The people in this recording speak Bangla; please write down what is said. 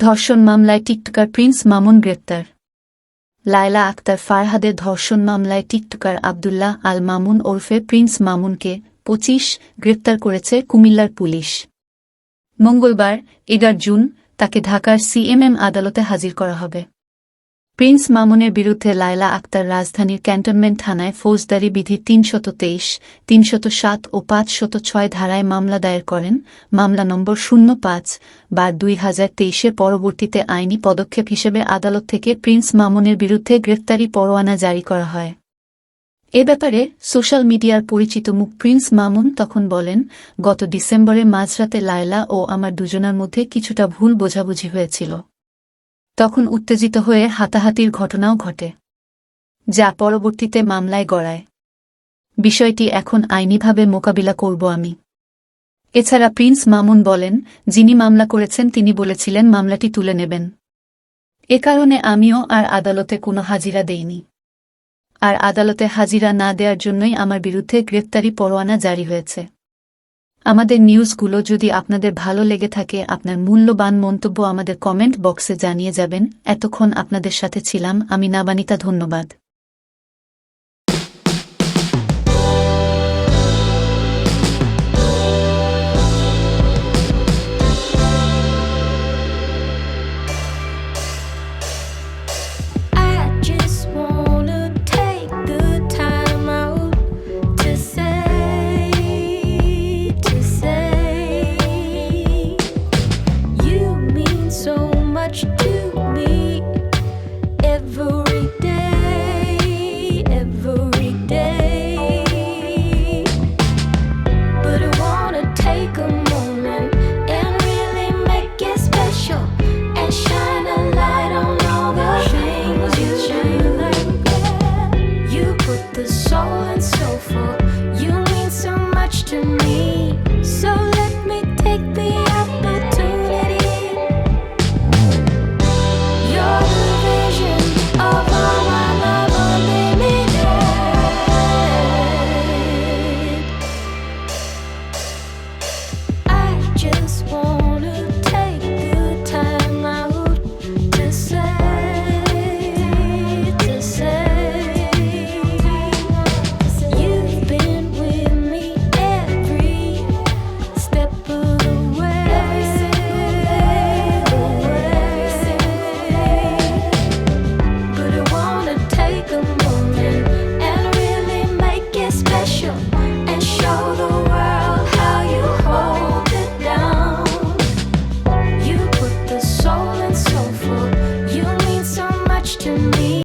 ধর্ষণ মামলায় টিকটকার প্রিন্স মামুন গ্রেপ্তার। লায়লা আক্তার ফারহাদের ধর্ষণ মামলায় টিকটকার আবদুল্লাহ আল মামুন ওরফে প্রিন্স মামুনকে পঁচিশ গ্রেপ্তার করেছে কুমিল্লার পুলিশ। মঙ্গলবার, এগার জুন, তাকে ঢাকার সিএমএম আদালতে হাজির করা হবে। প্রিন্স মামুনের বিরুদ্ধে লায়লা আক্তার রাজধানীর ক্যান্টনমেন্ট থানায় ফৌজদারি বিধির তিনশত তেইশ, তিনশত সাত ও পাঁচশত ছয় ধারায় মামলা দায়ের করেন। মামলা নম্বর শূন্য পাঁচ, বা দুই হাজার তেইশের পরবর্তীতে আইনি পদক্ষেপ হিসেবে আদালত থেকে প্রিন্স মামুনের বিরুদ্ধে গ্রেফতারি পরোয়ানা জারি করা হয়। এ ব্যাপারে সোশ্যাল মিডিয়ার পরিচিত মুখ প্রিন্স মামুন তখন বলেন, গত ডিসেম্বরে মাঝরাতে লায়লা ও আমার দুজনার মধ্যে কিছুটা ভুল বোঝাবুঝি হয়েছিল। তখন উত্তেজিত হয়ে হাতাহাতির ঘটনাও ঘটে, যা পরবর্তীতে মামলায় গড়ায়। বিষয়টি এখন আইনিভাবে মোকাবিলা করব আমি। এছাড়া প্রিন্স মামুন বলেন, যিনি মামলা করেছেন তিনি বলেছিলেন মামলাটি তুলে নেবেন। এ কারণে আমিও আর আদালতে কোনো হাজিরা দেইনি। আর আদালতে হাজিরা না দেওয়ার জন্যই আমার বিরুদ্ধে গ্রেপ্তারি পরোয়ানা জারি হয়েছে। আমাদের নিউজগুলো যদি আপনাদের ভালো লেগে থাকে, আপনার মূল্যবান মন্তব্য আমাদের কমেন্ট বক্সে জানিয়ে যাবেন। এতক্ষণ আপনাদের সাথে ছিলাম, আমি নাবানিতা, ধন্যবাদ। And soul for you mean so much to me. So let